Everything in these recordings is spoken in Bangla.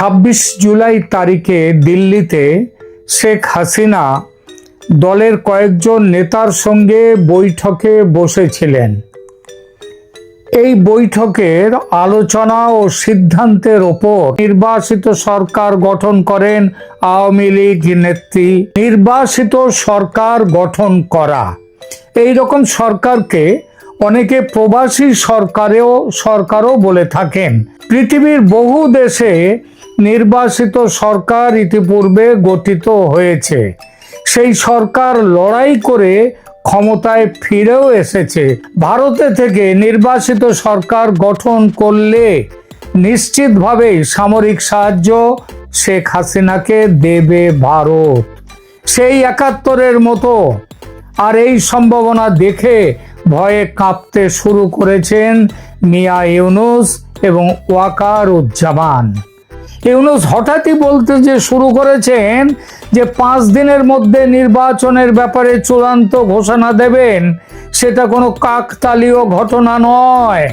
ছাব্বিশ জুলাই তারিখে দিল্লিতে শেখ হাসিনা দলের কয়েকজন নেতার সঙ্গে বৈঠকে বসেছিলেন। এই বৈঠকের আলোচনা ও সিদ্ধান্তের ওপর নির্বাসিত সরকার গঠন করেন আওয়ামী লীগ নেত্রী। নির্বাসিত সরকার গঠন করা। এই রকম সরকারকে অনেকে প্রবাসী সরকারেও সরকারও বলে থাকেন। পৃথিবীর বহু দেশে নির্বাসিত সরকার ইতিপূর্বে গঠিত হয়েছে। সেই সরকার লড়াই করে ক্ষমতায় ফিরেও এসেছে। ভারতে থেকে নির্বাসিত সরকার গঠন করলে নিশ্চিতভাবেই সামরিক সাহায্য শেখ হাসিনাকে দেবে ভারত। সেই একাত্তরের মতো আর এই সম্ভাবনা দেখে ভয়ে কাঁপতে শুরু করেছেন মিয়া ইউনুস এবং ওয়াকার উজ্জামান ইউনুস হঠাৎই বলতে যে শুরু করেছেন যে পাঁচ দিনের মধ্যে নির্বাচনের ব্যাপারে চূড়ান্ত ঘোষণা দেবেন, সেটা কোনো কাকতালীয় ঘটনা নয়।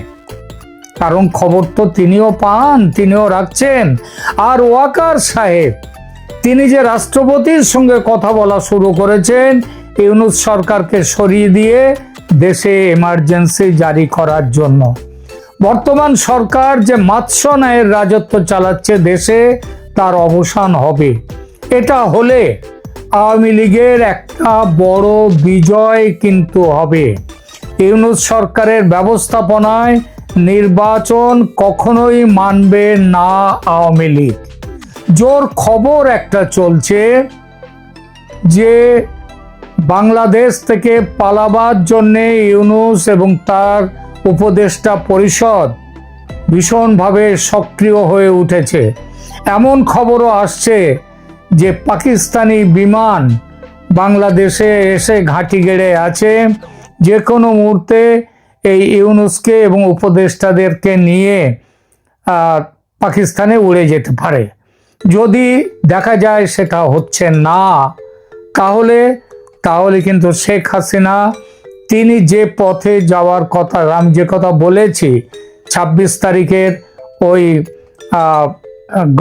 কারণ খবর তো তিনিও পান, তিনিও রাখছেন। আর ওয়াকার সাহেব, তিনি যে রাষ্ট্রপতির সঙ্গে কথা বলা শুরু করেছেন, ইউনুস সরকারকে সরিয়ে দিয়ে দেশে এমার্জেন্সি জারি করার জন্য। বর্তমান সরকার যে মাৎস্য ন্যায়ের রাজত্ব চালাচ্ছে দেশে, তার অবসান হবে। এটা হলে আওয়ামী লীগের একটা বড় বিজয় কিন্তু হবে। ইউনুস সরকারের ব্যবস্থাপনায় নির্বাচন কখনোই মানবে না আওয়ামী লীগ। জোর খবর একটা চলছে যে বাংলাদেশ থেকে পালাবার জন্যে ইউনুস এবং তার উপদেষ্টা পরিষদ ভীষণভাবে সক্রিয় হয়ে উঠেছে। এমন খবরও আসছে যে পাকিস্তানি বিমান বাংলাদেশে এসে ঘাঁটি গেড়ে আছে। যে কোনো মুহূর্তে এই ইউনুসকে এবং উপদেষ্টাদেরকে নিয়ে পাকিস্তানে উড়ে যেতে পারে। যদি দেখা যায় সেটা হচ্ছে না, তাহলে তাহলে কিন্তু শেখ হাসিনা তিনি যে পথে যাওয়ার কথা, আমি যে কথা বলেছি, ছাব্বিশ তারিখের ওই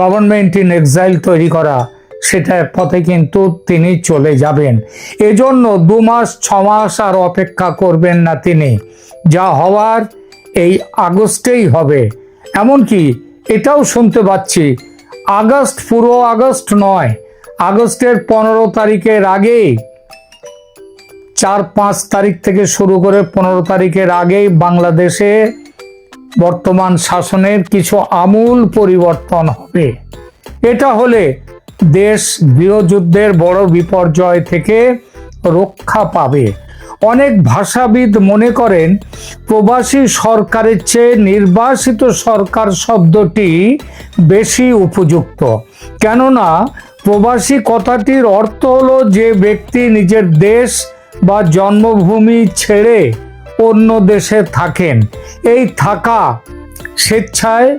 গভর্নমেন্ট ইন এক্সাইল তৈরি করা সেটার পথে কিন্তু তিনি চলে যাবেন। এজন্য দু মাস, ছ মাস আর অপেক্ষা করবেন না তিনি। যা হওয়ার এই আগস্টেই হবে। এমনকি এটাও শুনতে পাচ্ছি, আগস্ট পুরো আগস্ট নয়, আগস্টের পনেরো তারিখের আগেই চার পাঁচ তারিখ থেকে শুরু করে পনেরো তারিখের আগেই বাংলাদেশে বর্তমান শাসনের কিছু আমূল পরিবর্তন হবে। এটা হলে দেশ গৃহযুদ্ধের বড় বিপর্যয় থেকে রক্ষা পাবে। অনেক ভাষাবিদ মনে করেন, প্রবাসী সরকারের চেয়ে নির্বাসিত সরকার শব্দটি বেশি উপযুক্ত। কেননা, প্রবাসী কথাটির অর্থ হলো যে ব্যক্তি নিজের দেশ বা জন্মভূমি ছেড়ে অন্য দেশে থাকেন। এই থাকা স্বেচ্ছায়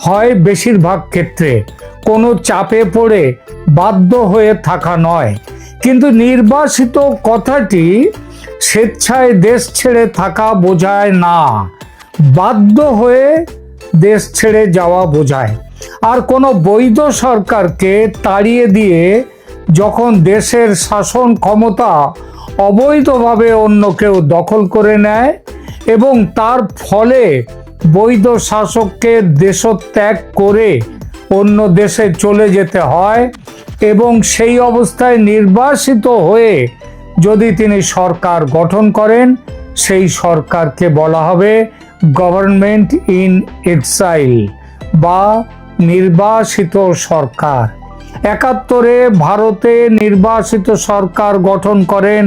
হয় বেশিরভাগ ক্ষেত্রে। কোনো চাপে পড়ে বাধ্য হয়ে থাকা নয়। কিন্তু নির্বাসিত কথাটি স্বেচ্ছায় দেশ ছেড়ে থাকা বোঝায় না। বাধ্য হয়ে দেশ ছেড়ে যাওয়া বোঝায়। আর কোনো বৈধ সরকারকে তাড়িয়ে দিয়ে যখন দেশের শাসন ক্ষমতা অবৈধভাবে অন্য কেউ দখল করে নেয় এবং তার ফলে বৈধ শাসককে দেশত্যাগ করে অন্য দেশে চলে যেতে হয় এবং সেই অবস্থায় নির্বাসিত হয়ে যদি তিনি সরকার গঠন করেন, সেই সরকারকে বলা হবে গভর্নমেন্ট ইন এক্সাইল বা নির্বাসিত সরকার। একাত্তরে ভারতে নির্বাসিত সরকার গঠন করেন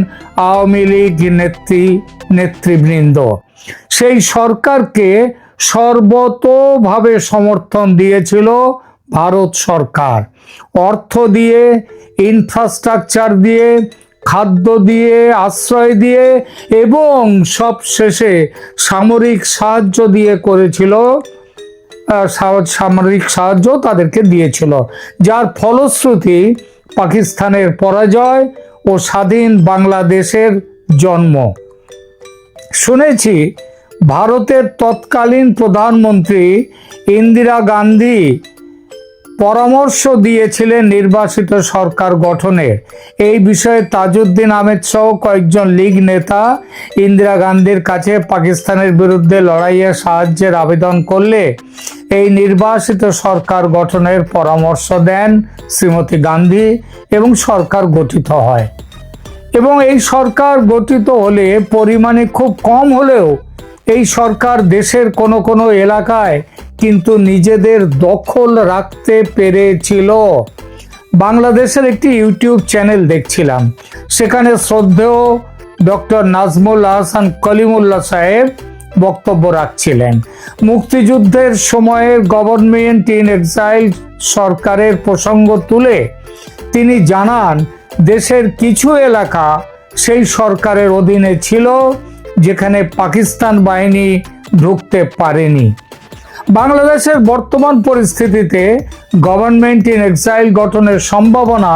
আওয়ামী লীগ নেত্রী, নেতৃবৃন্দ। সেই সরকারকে সর্বতোভাবে সমর্থন দিয়েছিল ভারত সরকার। অর্থ দিয়ে ইনফ্রাস্ট্রাকচার দিয়ে, খাদ্য দিয়ে, আশ্রয় দিয়ে এবং সব শেষে সামরিক সাহায্য দিয়ে করেছিল সামরিক সাহায্য তাদেরকে দিয়েছিল। যার ফলশ্রুতি পাকিস্তানের পরাজয় ও স্বাধীন বাংলাদেশের জন্ম। শুনেছি ভারতের তৎকালীন প্রধানমন্ত্রী ইন্দিরা গান্ধী পরামর্শ দিয়েছিলেন নির্বাচিত সরকার গঠনের এই বিষয়ে তাজউদ্দিন আহমেদ সহ কয়েকজন লীগ নেতা ইন্দিরা গান্ধীর কাছে পাকিস্তানের বিরুদ্ধে লড়াইয়ে সাহায্যের আবেদন করলে এই নির্বাচিত সরকার গঠনের পরামর্শ দেন শ্রীমতী গান্ধী এবং সরকার গঠিত হয়। এবং এই সরকার গঠিত হলে পরিমাণে খুব কম হলেও এই সরকার দেশের কোনো কোনো এলাকায় কিন্তু নিজেদের দখল রাখতে পেরেছিল। বাংলাদেশের একটি ইউটিউব চ্যানেল দেখছিলাম। সেখানে শ্রদ্ধেয় ডক্টর নাজমুল হাসান কলিমুল্লাহ সাহেব বক্তব্য রাখছিলেন। মুক্তিযুদ্ধের সময়ের গভর্নমেন্ট ইন এক্সাইল সরকারের প্রসঙ্গ তুলে তিনি জানান, দেশের কিছু এলাকা সেই সরকারের অধীনে ছিল যেখানে পাকিস্তান বাহিনী ঢুকতে পারেনি। বাংলাদেশের বর্তমান পরিস্থিতিতে গভর্নমেন্ট ইন এক্সাইল গঠনের সম্ভাবনা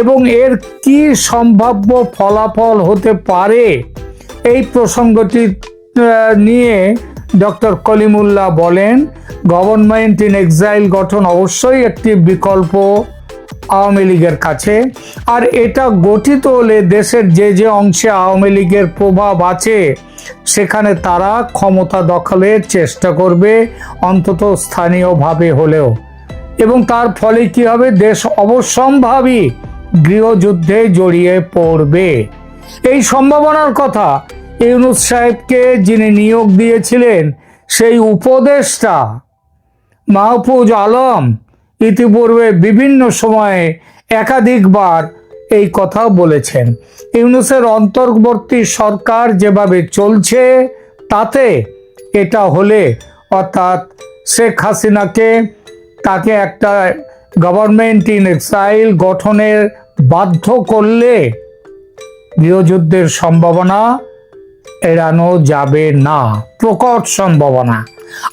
এবং এর কি সম্ভাব্য ফলাফল হতে পারে, এই প্রসঙ্গটি নিয়ে ডক্টর কলিমুল্লাহ বলেন গভর্নমেন্ট ইন এক্সাইল গঠন অবশ্যই একটি বিকল্প। আওয়ামী লীগের কাছে। আর এটা গঠিত হলে দেশের যে যে অংশে আওয়ামী লীগের প্রভাব আছে, সেখানে তারা ক্ষমতা দখলের চেষ্টা করবে অন্তত স্থানীয়ভাবে হলেও। এবং তার ফলে কি হবে? দেশ অবশ্যম্ভাবী গৃহযুদ্ধে জড়িয়ে পড়বে। এই সম্ভাবনার কথা ইউনুস সাহেবকে যিনি নিয়োগ দিয়েছিলেন, সেই উপদেশটা মাহফুজ আলম ইতিপূর্বে বিভিন্ন সময়ে একাধিকবার এই কথা বলেছেন। ইউনুসের অন্তর্বর্তী সরকার যেভাবে চলছে, তাতে এটা হলে অর্থাৎ শেখ হাসিনাকে তাকে একটা গভর্নমেন্ট ইন এক্সাইল গঠনের বাধ্য করলে গৃহযুদ্ধের সম্ভাবনা এড়ানো যাবে না, প্রকট সম্ভাবনা।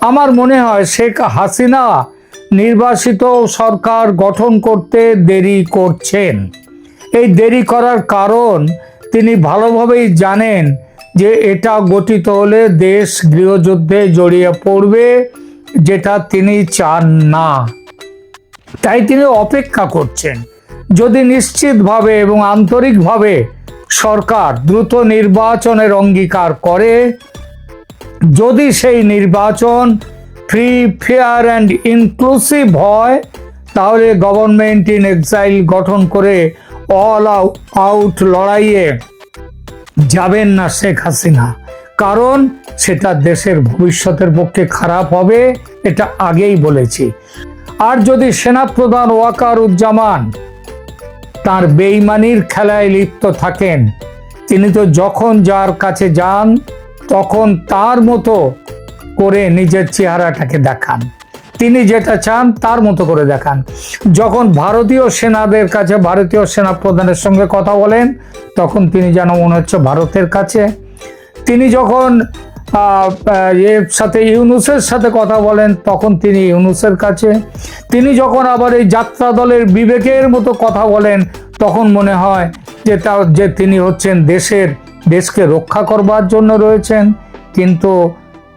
আমার মনে হয় শেখ হাসিনা নির্বাচিত সরকার গঠন করতে দেরি করছেন। এই দেরি করার কারণ তিনি ভালোভাবেই জানেন যে এটা গঠিত হলে দেশ গৃহযুদ্ধে জড়িয়ে পড়বে, যেটা তিনি চান না। তাই তিনি অপেক্ষা করছেন। যদি নিশ্চিতভাবে এবং আন্তরিকভাবে সরকার দ্রুত নির্বাচনের অঙ্গীকার করে, যদি সেই নির্বাচন ফ্রি, ফেয়ার অ্যান্ড ইনক্লুসিভ হয়, তাহলে গভর্নমেন্ট ইন এক্সাইল গঠন করে অল আউট লড়াইয়ে যাবেন না শেখ হাসিনা। কারণ সেটা দেশের ভবিষ্যতের পক্ষে খারাপ হবে, এটা আগেই বলেছি। আর যদি সেনাপ্রধান ওয়াকার উজ্জামান তার বেইমানির খেলায় লিপ্ত থাকেন, তিনি তো যখন যার কাছে যান, তখন তার মতো করে নিজের চেহারাটাকে দেখান। তিনি যেটা চান তার মতো করে দেখান। যখন ভারতীয় সেনাদের কাছে, ভারতীয় সেনা প্রধানের সঙ্গে কথা বলেন, তখন তিনি যেন মনে হচ্ছে ভারতের কাছে। তিনি যখন এর সাথে ইউনুসের সাথে কথা বলেন, তখন তিনি ইউনুসের কাছে। তিনি যখন আবার এই যাত্রা দলের বিবেকের মতো কথা বলেন, তখন মনে হয় যে তা যে তিনি হচ্ছেন দেশের, দেশকে রক্ষা করবার জন্য রয়েছেন। কিন্তু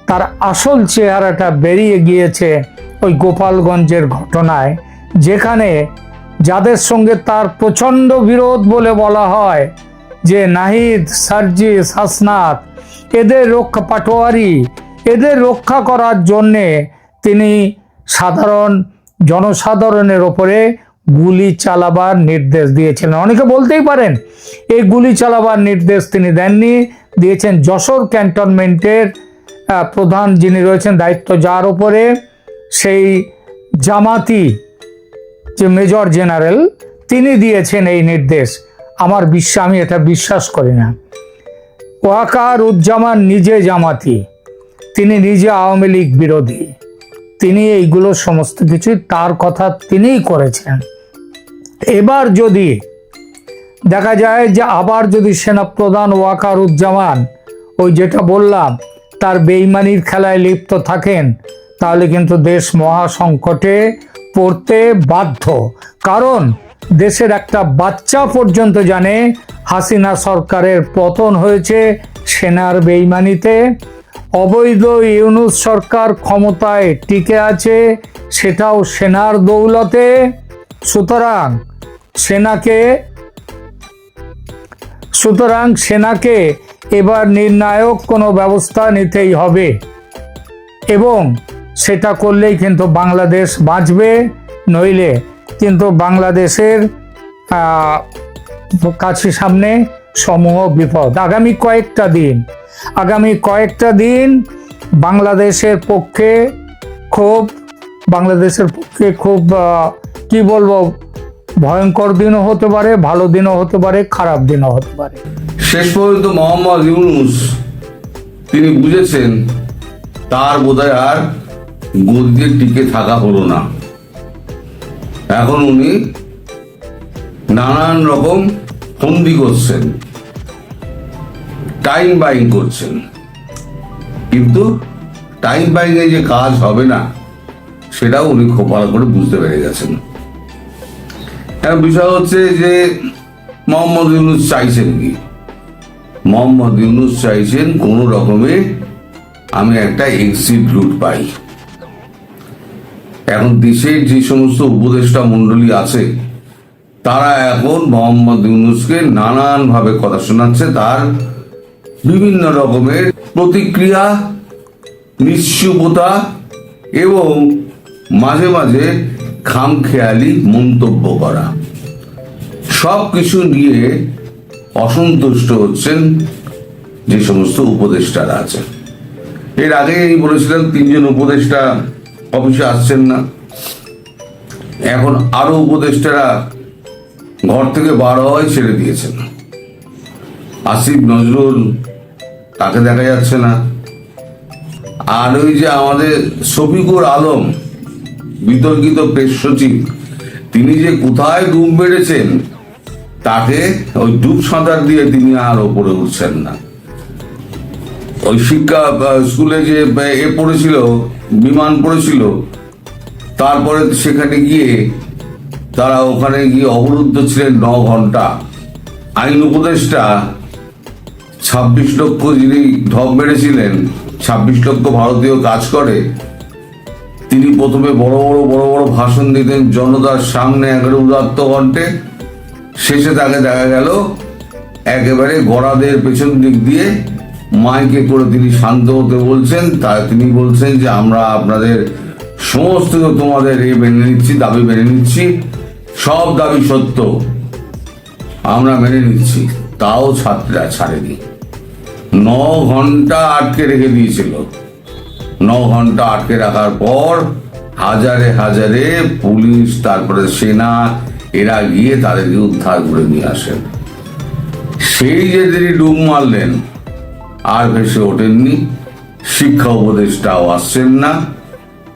তার আসল চেহারাটা বেরিয়ে গিয়েছে ওই গোপালগঞ্জের ঘটনায়, যেখানে যাদের সঙ্গে তার প্রচণ্ড বিরোধ বলে বলা হয়, যে নাহিদ সার্জিস হাসনাত এদের রক্ষা পাটোয়ারি, এদের রক্ষা করার জন্যে তিনি সাধারণ জনসাধারণের ওপরে গুলি চালাবার নির্দেশ দিয়েছিলেন। অনেকে বলতেই পারেন, এই গুলি চালাবার নির্দেশ তিনি দেননি, দিয়েছেন যশোর ক্যান্টনমেন্টের প্রধান যিনি রয়েছেন দায়িত্ব যার উপরে সেই জামাতি যে মেজর জেনারেল, তিনি দিয়েছেন এই নির্দেশ। আমার বিশ্বাস, আমি এটা বিশ্বাস করি না। ওয়াকার উজ্জামান নিজে জামাতি, তিনি নিজে আওয়ামী লীগ বিরোধী। তিনি এইগুলো সমস্ত কিছুই, তার কথা তিনিই করেছেন। এবার যদি দেখা যায় যে আবার যদি সেনাপ্রধান ওয়াকার উজ্জামান ওই যেটা বললাম তার বেইমানির খেলায় লিপ্ত থাকেন, তাহলে কিন্তু দেশ মহা সংকটে পড়তে বাধ্য। কারণ দেশের একটা বাচ্চা পর্যন্ত জানে হাসিনা সরকারের পতন হয়েছে সেনার বেইমানিতে অবৈধ ইউনুস সরকার ক্ষমতায় টিকে আছে, সেটাও সেনার দৌলতে। সুতরাং সেনাকে সুতরাং সেনাকে এবার নির্ণায়ক কোনো ব্যবস্থা নিতেই হবে। এবং সেটা করলেই কিন্তু বাংলাদেশ বাঁচবে, নইলে কিন্তু বাংলাদেশের কাছে সামনে সমূহ বিপদ। আগামী কয়েকটা দিন, আগামী কয়েকটা দিন বাংলাদেশের পক্ষে খুব, বাংলাদেশের পক্ষে খুব কি বলব ভয়ঙ্কর দিনও হতে পারে, ভালো দিনও হতে পারে, খারাপ দিনও হতে পারে। শেষ পর্যন্ত মোহাম্মদ ইউনুস তিনি বুঝেছেন, তার বোধহয় আর গদিতে টিকে থাকা হলো না। এখন উনি নানান রকম ফন্দি করছেন, টাইম বাইং করছেন। কিন্তু টাইম বাইং এ যে কাজ হবে না, সেটাও উনি খুব ভালো করে বুঝতে পেরে গেছেন। এখন বিষয় হচ্ছে যে মোহাম্মদ ইউনুস চাইছেন কি? মোহাম্মদ ইউনুস চাইছেন কোন রকমে আমি একটা এক্সিট রুট পাই। এখন দেশের যে সমস্ত উপদেষ্টা মন্ডলী আছে, তারা এখন মোহাম্মদ ইউনুসকে নানান ভাবে কথা শোনাচ্ছে, তার বিভিন্ন রকমের প্রতিক্রিয়া, নিশ্চুপতা এবং মাঝে মাঝে খামখেয়ালি মন্তব্য করা। সব কিছু নিয়ে অসন্তুষ্ট হচ্ছেন যে সমস্ত উপদেষ্টারা আছে এর আগে আমি বলেছিলাম, তিনজন উপদেষ্টা অফিসে আসছেন না। এখন আরও উপদেষ্টারা ঘর থেকে বার হওয়াই ছেড়ে দিয়েছেন। আসিফ, নজরুল, তাকে দেখা যাচ্ছে না। আর ওই যে আমাদের শফিকুর আলম বিতর্কিত প্রেস সচিব। তিনি যে কোথায় ডুব মেরেছেন তাকে ওই ডুব সাঁতার দিয়ে তিনি আর ওপরে উঠছেন না। ওই শিক্ষা স্কুলে যে এ পড়েছিল, বিমান পড়েছিল, তারপরে সেখানে গিয়ে তারা ওখানে গিয়ে অবরুদ্ধ ছিলেন ন ঘণ্টা। আইন উপদেষ্টা ছাব্বিশ লক্ষ যিনি ঢপ মেরেছিলেন, ছাব্বিশ লক্ষ ভারতীয় কাজ করে তিনি প্রথমে বড় বড় বড় বড় ভাষণ দিতেন জনতার সামনে একেবারে উদাত্ত কণ্ঠে। শেষে তাকে দেখা গেল একেবারে গড়াদের পেছন দিক দিয়ে মাইকে করে তিনি শান্ত হতে বলছেন। তা তিনি বলছেন যে, আমরা আপনাদের সমস্ত তোমাদের এ মেনে নিচ্ছি, দাবি মেনে নিচ্ছি। সব দাবি সত্য। আমরা মেনে নিচ্ছি। তাও ছাত্রীরা ছাড়েনি। ন ঘণ্টা আটকে রেখে দিয়েছিল। ন ঘণ্টা আটকে রাখার পর হাজারে হাজারে পুলিশ, তারপরে সেনা, এরা গিয়ে তাদেরকে উদ্ধার করে নিয়ে আসেন। সেই যে তিনি ডুব মারলেন, আর ভেসে ওঠেননি, শিক্ষা উপদেষ্টাও আসছেন না।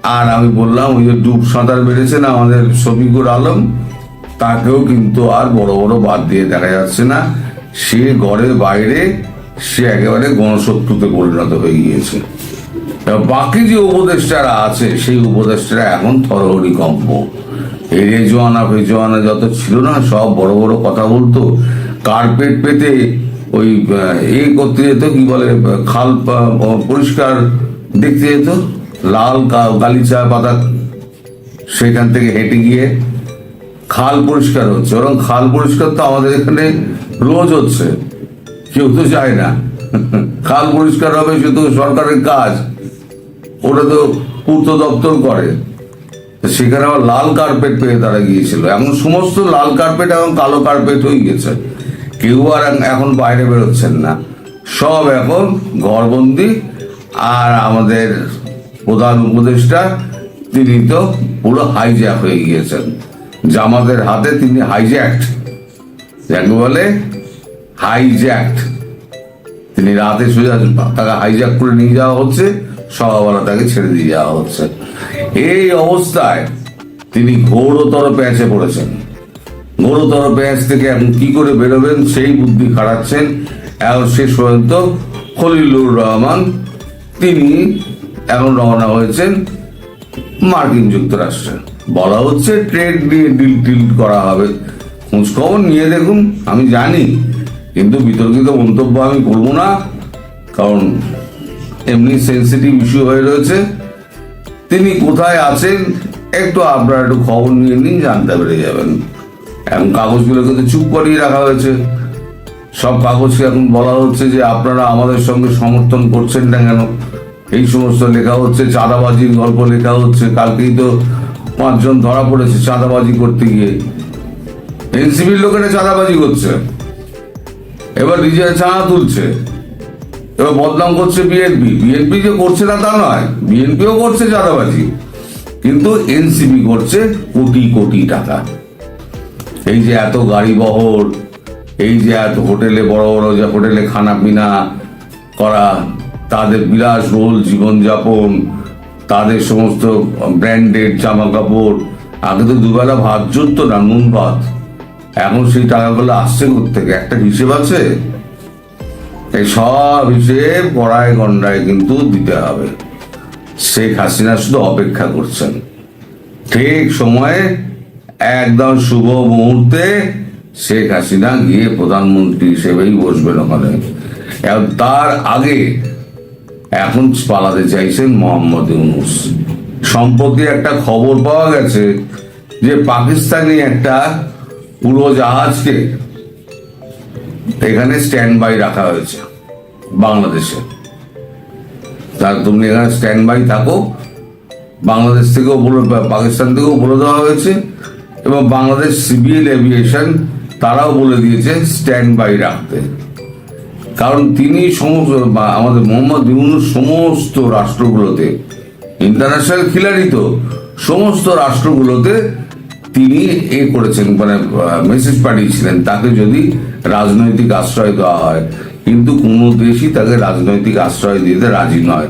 আর আমি বললাম, ওই যে ডুব সাঁতার বেড়েছেন আমাদের শফিকুর আলম, তাকেও কিন্তু আর বড় বড় বাদ দিয়ে দেখা যাচ্ছে না। সে ঘরের বাইরে সে একেবারে গণশত্রুতে পরিণত হয়ে গিয়েছে। বাকি যে উপদেষ্টারা আছে, সেই উপদেষ্টারা এখন থরহরি কম্প। এই রেজওয়ানা ফেজওয়ানা যত ছিল না, সব বড় বড় কথা বলতো। কার্পেট পেতে ওই এ করতে যেত, কি বলে, খাল পরিষ্কার দেখতে যেত। লাল গালিচা পাতা সেখান থেকে হেঁটে গিয়ে খাল পরিষ্কার হচ্ছে। বরং খাল পরিষ্কার তো আমাদের এখানে রোজ হচ্ছে। কেউ তো চায় না। খাল পরিষ্কার হবে, সে তো সরকারের কাজ। ওটা তো পূর্ত দপ্তর করে। সেখানে আবার লাল কার্পেট পেয়ে তারা গিয়েছিল। এখন সমস্ত লাল কার্পেট এখন কালো কার্পেট হয়ে গেছে। কেউ আর এখন বাইরে বেরোচ্ছেন না। সব এখন ঘরবন্দি। আর আমাদের প্রধান উপদেষ্টা, তিনি তো পুরো হাইজ্যাক হয়ে গিয়েছেন। জামাতের হাতে তিনি হাইজ্যাক্ট যাকে বলে হাইজ্যাক্ট তিনি রাতে সোজা তাকে হাইজ্যাক করে নিয়ে যাওয়া হচ্ছে। সকালবেলা তাকে ছেড়ে দিয়ে যাওয়া হচ্ছে। এই অবস্থায় তিনি ঘোরতর প্যাঁচে পড়েছেন। ঘোরতর প্যাঁচ থেকে এখন কি করে বেরোবেন সেই বুদ্ধি খাড়াচ্ছেন এখন শেষ পর্যন্ত খলিলুর রহমান, তিনি এখন রওনা হয়েছেন মার্কিন যুক্তরাষ্ট্রে। বলা হচ্ছে ট্রেড নিয়ে ডিল টিল করা হবে। খোঁজখবর নিয়ে দেখুন, আমি জানি, কিন্তু বিতর্কিত মন্তব্য আমি করব না, কারণ এমনি সেন্সিটিভ ইস্যু হয়ে রয়েছে। তিনি কোথায় আছেন, একটু আপনারা একটু খবর নিয়ে নিন, জানতে পেরে যাবেন। এখন কাগজগুলো কিন্তু চুপ করিয়ে রাখা হয়েছে। সব কাগজকে এখন বলা হচ্ছে যে আপনারা আমাদের সঙ্গে সমর্থন করছেন না কেন? এই সমস্ত লেখা হচ্ছে, চাঁদাবাজির গল্প লেখা হচ্ছে। কালকেই তো পাঁচজন ধরা পড়েছে চাঁদাবাজি করতে গিয়ে। এনসিবির লোকেরা চাঁদাবাজি করছে। এবার নিজেরা চাঁদা তুলছে। এবার বদনাম করছে বিএনপি। বিএনপি যে করছে না তা নয়, বিএনপিও করছে চাঁদাবাজি। কিন্তু এনসিবি করছে কোটি কোটি টাকা। এই যে এত গাড়ি বহর, এই যে এত হোটেলে বড় বড় যে হোটেলে খানা পিনা করা, তাদের বিলাসবহুল জীবনযাপন, তাদের সমস্ত ব্র্যান্ডেড জামা কাপড় আগে তো দুবেলা ভাত জুটত না, নুন ভাত। এখন সেই টাকাগুলো আসছে থেকে একটা হিসেব আছে? এই সব হিসেব গড়ায় গন্ডায় কিন্তু দিতে হবে। শেখ হাসিনা শুধু অপেক্ষা করছেন। ঠিক সময়ে একদম শুভ মুহূর্তে শেখ হাসিনা গিয়ে প্রধানমন্ত্রী হিসেবেই বসবেন ওখানে। তার আগে এখন পালাতে চাইছেন মোহাম্মদ ইউনুস। সম্প্রতি একটা খবর পাওয়া গেছে যে পাকিস্তানি একটা উড়োজাহাজকে এখানে স্ট্যান্ড বাই রাখা হয়েছে, বাংলাদেশে। তার তুমি এখানে স্ট্যান্ড বাই থাকো, বাংলাদেশ থেকেও বলে, পাকিস্তান থেকেও বলে দেওয়া হয়েছে, এবং বাংলাদেশ সিভিল এভিয়েশন তারাও বলে দিয়েছে স্ট্যান্ড বাই রাখতে। কারণ তিনি সমস্ত আমাদের মোহাম্মদ ইউনুস সমস্ত রাষ্ট্রগুলোতে ইন্টারন্যাশনাল খিলাড়ি তো, সমস্ত রাষ্ট্রগুলোতে তিনি এ করেছেন মানে মেসেজ পাঠিয়েছিলেন। তাকে যদি রাজনৈতিক আশ্রয় দেওয়া হয়। কিন্তু কোনো দেশই তাকে রাজনৈতিক আশ্রয় দিতে রাজি নয়।